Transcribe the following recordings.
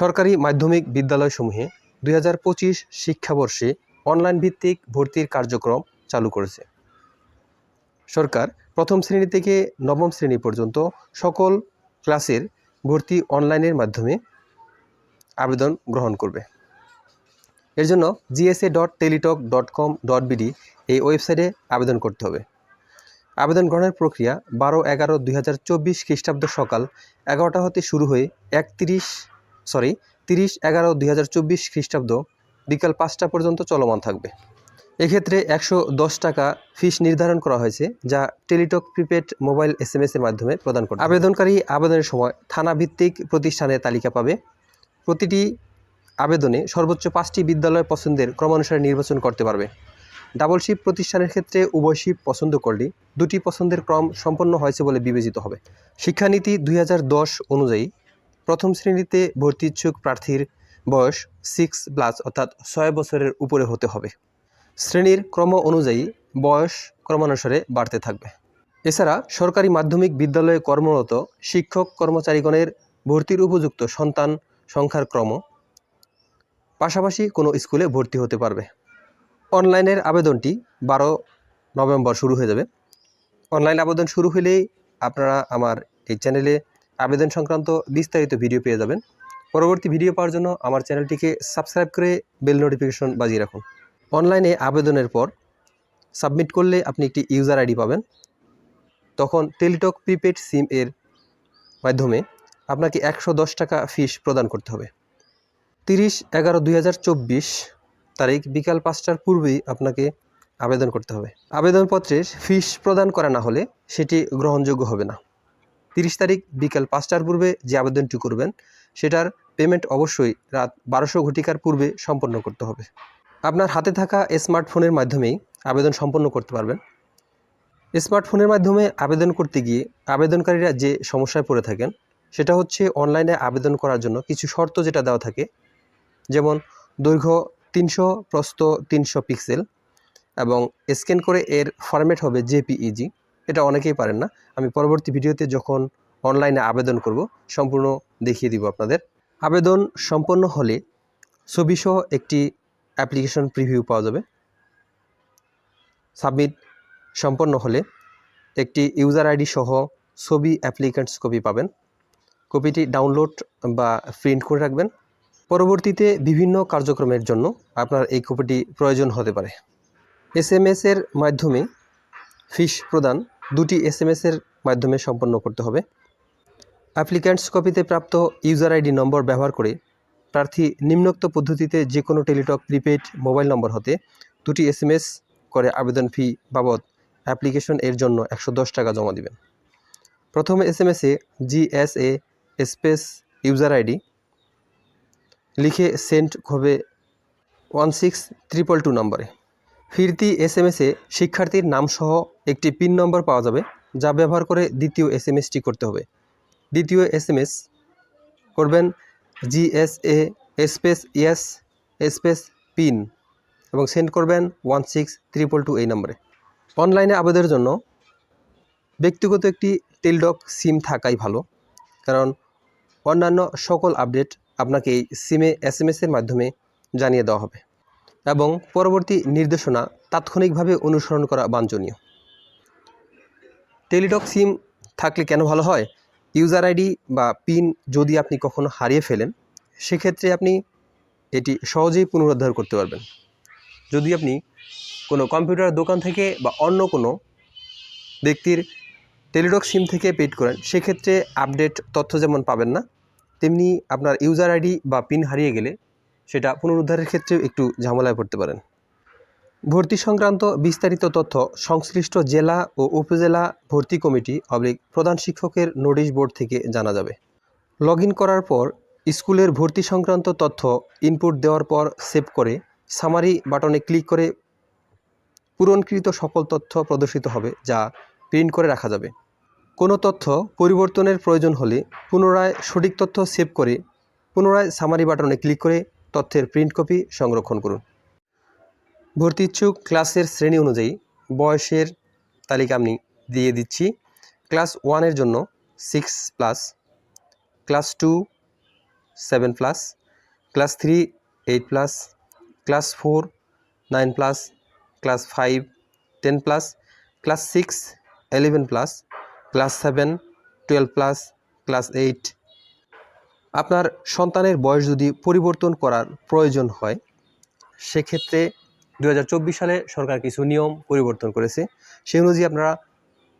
সরকারি মাধ্যমিক বিদ্যালয়সমূহে দুই হাজার পঁচিশ শিক্ষাবর্ষে অনলাইন ভিত্তিক ভর্তির কার্যক্রম চালু করেছে। সরকার প্রথম শ্রেণি থেকে নবম শ্রেণি পর্যন্ত সকল ক্লাসের ভর্তি অনলাইনের মাধ্যমে আবেদন গ্রহণ করবে। এর জন্য GSA dot Teletalk dot com dot BD এই ওয়েবসাইটে আবেদন করতে হবে। আবেদন গ্রহণের প্রক্রিয়া বারো এগারো দুই হাজার চব্বিশ খ্রিস্টাব্দ সকাল এগারোটা হতে শুরু হয়ে একত্রিশ সরি, তিরিশ এগারো দুই হাজার চব্বিশ খ্রিস্টাব্দ বিকাল পাঁচটা পর্যন্ত চলমান থাকবে। এক্ষেত্রে একশো দশ টাকা ফিস নির্ধারণ করা হয়েছে, যা Teletalk, prepaid, mobile, S M এর মাধ্যমে প্রদান করবে আবেদনকারী আবেদনের সময় থানা ভিত্তিক প্রতিষ্ঠানের তালিকা পাবে। প্রতিটি আবেদনে সর্বোচ্চ পাঁচটি বিদ্যালয় পছন্দের ক্রমানুসারে নির্বাচন করতে পারবে। ডাবল শিপ প্রতিষ্ঠানের ক্ষেত্রে উভয় শিপ পছন্দ করলে দুটি পছন্দের ক্রম সম্পন্ন হয়েছে বলে বিবেচিত হবে। শিক্ষানীতি দু হাজার দশ অনুযায়ী প্রথম শ্রেণীতে ভর্তি ইচ্ছুক প্রার্থীর বয়স সিক্স প্লাস অর্থাৎ ছয় বছরের উপরে হতে হবে। শ্রেণির ক্রম অনুযায়ী বয়স ক্রমানুসারে বাড়তে থাকবে। এছাড়া সরকারি মাধ্যমিক বিদ্যালয়ে কর্মরত শিক্ষক কর্মচারীগণের ভর্তির উপযুক্ত সন্তান সংখ্যার ক্রম। পাশাপাশি কোনো স্কুলে ভর্তি হতে পারবে। অনলাইনের আবেদনটি বারো নভেম্বর শুরু হয়ে যাবে। অনলাইন আবেদন শুরু হলেই আপনারা আমার এই চ্যানেলে আবেদন সংক্রান্ত বিস্তারিত ভিডিও পেয়ে যাবেন। পরবর্তী ভিডিও পাওয়ার জন্য আমার চ্যানেলটিকে সাবস্ক্রাইব করে বেল নোটিফিকেশন বাজিয়ে রাখুন। অনলাইনে আবেদনের পর সাবমিট করলে আপনি একটি ইউজার আইডি পাবেন। তখন টেলিটক প্রিপেড সিম এর মাধ্যমে আপনাকে একশো দশ টাকা ফিস প্রদান করতে হবে। তিরিশ এগারো দুই তারিখ বিকাল পাঁচটার পূর্বেই আপনাকে আবেদন করতে হবে। আবেদনপত্রের ফিস প্রদান করা না হলে সেটি গ্রহণযোগ্য হবে না। তিরিশ তারিখ বিকাল পাঁচটার পূর্বে যে আবেদনটি করবেন, সেটার পেমেন্ট অবশ্যই রাত বারোশো ঘটিকার পূর্বে সম্পন্ন করতে হবে। আপনার হাতে থাকা স্মার্টফোনের মাধ্যমেই আবেদন সম্পন্ন করতে পারবেন। স্মার্টফোনের মাধ্যমে আবেদন করতে গিয়ে আবেদনকারীরা যে সমস্যায় পড়ে থাকেন, সেটা হচ্ছে অনলাইনে আবেদন করার জন্য কিছু শর্ত যেটা দেওয়া থাকে। যেমন দৈর্ঘ্য তিনশো, প্রস্থ তিনশো পিক্সেল এবং স্ক্যান করে এর ফরম্যাট হবে জেপিইজি। এটা অনেকেই পারেন না। আমি পরবর্তী ভিডিওতে যখন অনলাইনে আবেদন করব, সম্পূর্ণ দেখিয়ে দিব আপনাদের। আবেদন সম্পন্ন হলে ছবিসহ একটি অ্যাপ্লিকেশন প্রিভিউ পাওয়া যাবে। সাবমিট সম্পন্ন হলে একটি ইউজার আইডি সহ ছবি অ্যাপ্লিকেন্টস কপি পাবেন। কপিটি ডাউনলোড বা প্রিন্ট করে রাখবেন। পরবর্তীতে বিভিন্ন কার্যক্রমের জন্য আপনার এই কপিটি প্রয়োজন হতে পারে। এস এম এর মাধ্যমে ফিস প্রদান দুটি এস এম এর মাধ্যমে সম্পন্ন করতে হবে। অ্যাপ্লিক্যান্টস কপিতে প্রাপ্ত ইউজার আইডি নম্বর ব্যবহার করে প্রার্থী নিম্নোক্ত পদ্ধতিতে যে কোনো টেলিটক, প্রিপেড, মোবাইল নম্বর হতে দুটি এস এম এস করে আবেদন ফি বাবদ অ্যাপ্লিকেশন এর জন্য একশো দশ টাকা জমা দিবেন। প্রথম এস এম এসে জিএসএ স্পেস ইউজার আইডি লিখে সেন্ড হবে ওয়ান সিক্স ট্রিপল টু নম্বরে ফিরতি এস এম এসে শিক্ষার্থীর নামসহ একটি পিন নম্বর পাওয়া যাবে, যা ব্যবহার করে দ্বিতীয় এস এম এসটি করতে হবে। দ্বিতীয় এস এম এস করবেন GSA space yes space pin এবং সেন্ড করবেন ওয়ান সিক্স ট্রিপল টু এই নম্বরে। অনলাইনে আবেদনের জন্য ব্যক্তিগত একটি টেলডক সিম থাকাই ভালো, কারণ অন্যান্য সকল আপডেট আপনাকে এই সিমে এস এম এর মাধ্যমে জানিয়ে দেওয়া হবে। এবং পরবর্তী নির্দেশনা তাৎক্ষণিকভাবে অনুসরণ করা বাঞ্ছনীয়। টেলিটক সিম থাকলে কেন ভালো হয়? ইউজার আইডি বা পিন যদি আপনি কখনো হারিয়ে ফেলেন, সেক্ষেত্রে আপনি এটি সহজেই পুনরুদ্ধার করতে পারবেন। যদি আপনি কোনো কম্পিউটার দোকান থেকে বা অন্য কোনো ব্যক্তির টেলিটক সিম থেকে পেড করেন, সেক্ষেত্রে আপডেট তথ্য যেমন পাবেন না, তেমনি আপনার ইউজার আইডি বা পিন হারিয়ে গেলে সেটা পুনরুদ্ধারের ক্ষেত্রেও একটু ঝামেলায় পড়তে পারেন। ভর্তি সংক্রান্ত বিস্তারিত তথ্য সংশ্লিষ্ট জেলা ও উপজেলা ভর্তি কমিটি অবলিক প্রধান শিক্ষকের নোটিশ বোর্ড থেকে জানা যাবে। লগ করার পর স্কুলের ভর্তি সংক্রান্ত তথ্য ইনপুট দেওয়ার পর সেভ করে সামারি বাটনে ক্লিক করে পূরণকৃত সকল তথ্য প্রদর্শিত হবে যা প্রিন্ট করে রাখা যাবে। কোনো তথ্য পরিবর্তনের প্রয়োজন হলে পুনরায় সঠিক তথ্য সেভ করে পুনরায় সামারি বাটনে ক্লিক করে তথ্যের প্রিন্ট কপি সংরক্ষণ করুন। ভর্তি ইচ্ছুক ক্লাসের শ্রেণি অনুযায়ী বয়সের তালিকা আমি দিয়ে দিচ্ছি। ক্লাস ওয়ানের জন্য six plus, class two seven plus, class three eight plus, class four nine plus, class five ten plus, class six eleven plus, class seven twelve plus, class eight আপনার সন্তানের বয়স যদি পরিবর্তন করার প্রয়োজন হয়, সেক্ষেত্রে দু হাজার চব্বিশ সালে সরকার কিছু নিয়ম পরিবর্তন করেছে। সেই অনুযায়ী আপনারা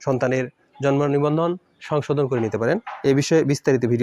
সন্তানের জন্ম নিবন্ধন সংশোধন করে নিতে পারেন। এ বিষয়ে বিস্তারিত ভিডিও